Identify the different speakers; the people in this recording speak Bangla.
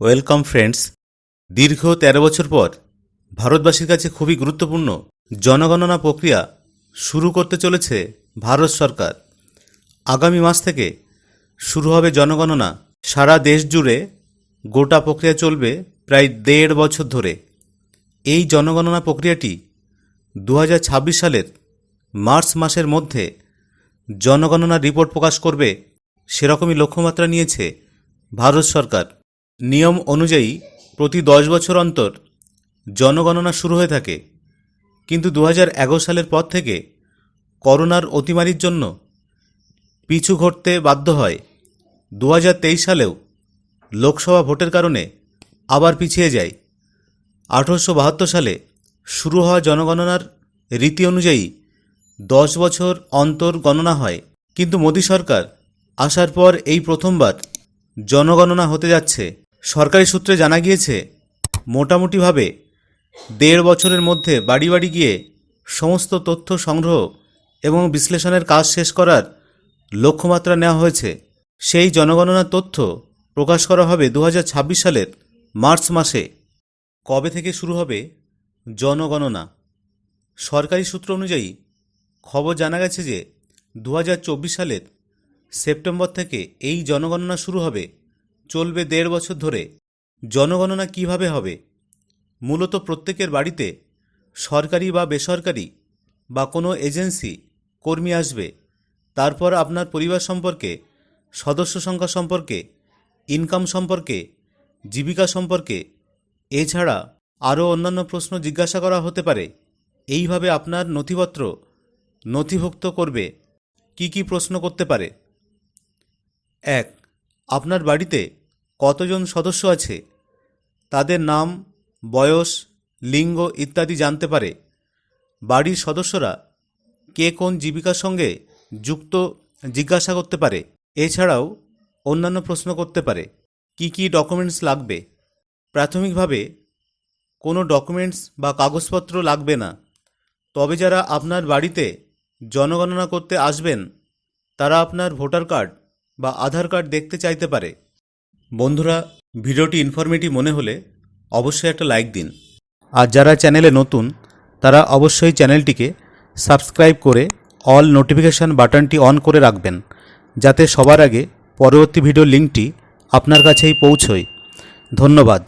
Speaker 1: ওয়েলকাম ফ্রেন্ডস, দীর্ঘ তেরো বছর পর ভারতবাসীর কাছে খুবই গুরুত্বপূর্ণ জনগণনা প্রক্রিয়া শুরু করতে চলেছে ভারত সরকার। আগামী মাস থেকে শুরু হবে জনগণনা। সারা দেশ জুড়ে গোটা প্রক্রিয়া চলবে প্রায় দেড় বছর ধরে। এই জনগণনা প্রক্রিয়াটি দু হাজার ছাব্বিশ সালের মার্চ মাসের মধ্যে জনগণনার রিপোর্ট প্রকাশ করবে সেরকমই লক্ষ্যমাত্রা নিয়েছে ভারত সরকার। নিয়ম অনুযায়ী প্রতি দশ বছর অন্তর জনগণনা শুরু হয়ে থাকে। কিন্তু দু হাজার এগারো সালের পর থেকে করোনার অতিমারির জন্য পিছু ঘটতে বাধ্য হয়। দু হাজার তেইশ সালেও লোকসভা ভোটের কারণে আবার পিছিয়ে যায়। আঠারোশো সালে শুরু হওয়া জনগণনার রীতি অনুযায়ী দশ বছর অন্তর গণনা হয়। কিন্তু মোদী সরকার আসার পর এই প্রথমবার জনগণনা হতে যাচ্ছে। সরকারি সূত্রে জানা গিয়েছে, মোটামুটিভাবে দেড় বছরের মধ্যে বাড়ি বাড়ি গিয়ে সমস্ত তথ্য সংগ্রহ এবং বিশ্লেষণের কাজ শেষ করার লক্ষ্যমাত্রা নেওয়া হয়েছে। সেই জনগণনার তথ্য প্রকাশ করা হবে দু হাজার ছাব্বিশ সালের মার্চ মাসে। কবে থেকে শুরু হবে জনগণনা? সরকারি সূত্র অনুযায়ী খবর জানা গেছে যে দু হাজার চব্বিশ সালের সেপ্টেম্বর থেকে এই জনগণনা শুরু হবে চলবে দেড় বছর ধরে। জনগণনা কীভাবে হবে? মূলত প্রত্যেকের বাড়িতে সরকারি বা বেসরকারি বা কোনো এজেন্সি কর্মী আসবে। তারপর আপনার পরিবার সম্পর্কে, সদস্য সংখ্যা সম্পর্কে ইনকাম সম্পর্কে, জীবিকা সম্পর্কে, এছাড়া আরও অন্যান্য প্রশ্ন জিজ্ঞাসা করা হতে পারে। এইভাবে আপনার নথিপত্র নথিভুক্ত করবে। কি কি প্রশ্ন করতে পারে? এক, আপনার বাড়িতে কতজন সদস্য আছে? তাদের নাম, বয়স, লিঙ্গ ইত্যাদি জানতে পারে। বাড়ির সদস্যরা কে কোন জীবিকার সঙ্গে যুক্ত জিজ্ঞাসা করতে পারে। এছাড়াও অন্যান্য প্রশ্ন করতে পারে, কি কি ডকুমেন্টস লাগবে? প্রাথমিকভাবে কোনো ডকুমেন্টস বা কাগজপত্র লাগবে না। তবে যারা আপনার বাড়িতে জনগণনা করতে আসবেন, তারা আপনার ভোটার কার্ড বা আধার কার্ড দেখতে চাইতে পারে। বন্ধুরা, ভিডিওটি ইনফরমেটিভ মনে হলে অবশ্যই একটা লাইক দিন। আর যারা চ্যানেলে নতুন, তারা অবশ্যই চ্যানেলটিকে সাবস্ক্রাইব করে অল নোটিফিকেশান বাটনটি অন করে রাখবেন, যাতে সবার আগে পরবর্তী ভিডিও লিঙ্কটি আপনার কাছেই পৌঁছয়। ধন্যবাদ।